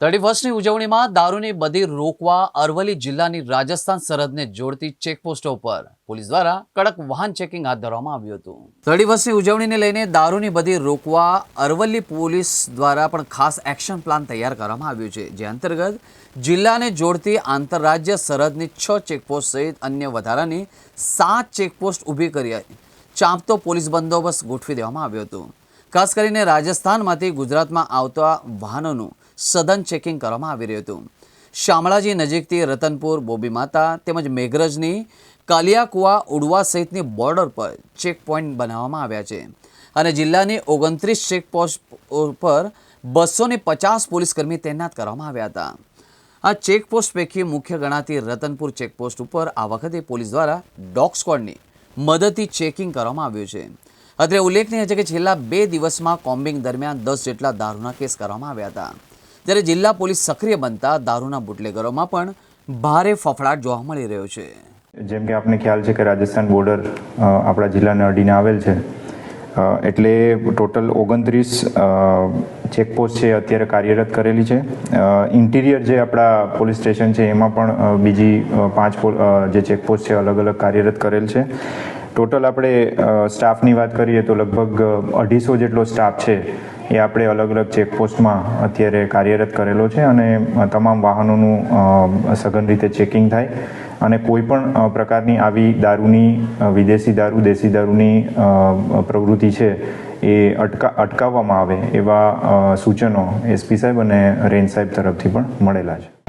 Thirty ફર્સ્ટની ઉજવણીમાં દારૂની બધી રોકવા અરવલ્લી જિલ્લાની રાજસ્થાન સરહદને જોડતી ચેકપોસ્ટો પર પોલીસ દ્વારા કડક વાહન ચેકિંગ હાથ ધરવામાં આવ્યું હતું. થર્ટી ફર્સ્ટની ઉજવણીને લઈને દારૂની બધી રોકવા અરવલ્લી પોલીસ દ્વારા પણ ખાસ એક્શન પ્લાન તૈયાર કરવામાં આવ્યું છે, જે અંતર્ગત જિલ્લાને જોડતી આંતરરાજ્ય સરહદની છ ચેકપોસ્ટ સહિત અન્ય વધારાની સાત ચેકપોસ્ટ ઊભી કરી ચાંપતો પોલીસ બંદોબસ્ત ગોઠવી દેવામાં આવ્યો હતો. ખાસ કરીને રાજસ્થાનમાંથી ગુજરાતમાં આવતા વાહનોનું સઘન ચેકિંગ કરવામાં આવી રહ્યું હતું. શામળાજી નજીકથી રતનપુર બોબી માતા તેમજ મેઘરજની કાલિયાકુવા, ઉડવા સહિતની બોર્ડર પર ચેકપોઇન્ટ બનાવવામાં આવ્યા છે અને જિલ્લાની ઓગણત્રીસ ચેકપોસ્ટ પર બસો ને પચાસ પોલીસકર્મી તૈનાત કરવામાં આવ્યા હતા. આ ચેકપોસ્ટ પૈકી મુખ્ય ગણાતી રતનપુર ચેકપોસ્ટ ઉપર આ વખતે પોલીસ દ્વારા ડોગ સ્ક્વોડની મદદથી ચેકિંગ કરવામાં આવ્યું છે. અત્રે ઉલ્લેખનીય છે કે છેલ્લા બે દિવસમાં કોમ્બિંગ દરમિયાન દસ જેટલા દારૂના કેસ કરવામાં આવ્યા હતા. ત્યારે જિલ્લા પોલીસ સક્રિય બનતા દારૂના બુટલેગરોમાં પણ ભારે ફફડાટ જોવા મળી રહ્યો છે. જેમ કે આપને ખ્યાલ છે કે રાજસ્થાન બોર્ડર આપણા જિલ્લાને અડીને આવેલ છે. એટલે ટોટલ ઓગણત્રીસ ચેકપોસ્ટ છે અત્યારે કાર્યરત કરેલી છે. ઇન્ટિરિયર જે આપણા પોલીસ સ્ટેશન છે એમાં પણ બીજી પાંચ જે ચેકપોસ્ટ છે અલગ અલગ કાર્યરત કરેલ છે. ટોટલ આપણે સ્ટાફની વાત કરીએ તો લગભગ અઢીસો જેટલો સ્ટાફ છે એ આપણે અલગ અલગ ચેકપોસ્ટમાં અત્યારે કાર્યરત કરેલો છે અને તમામ વાહનોનું સઘન રીતે ચેકિંગ થાય અને કોઈ પણ પ્રકારની આવી દારૂની વિદેશી દારૂ, દેશી દારૂની પ્રવૃત્તિ છે એ અટકા, અટકાવવામાં આવે એવા સૂચનો એસપી સાહેબ અને રેન્જ સાહેબ તરફથી પણ મળેલા છે.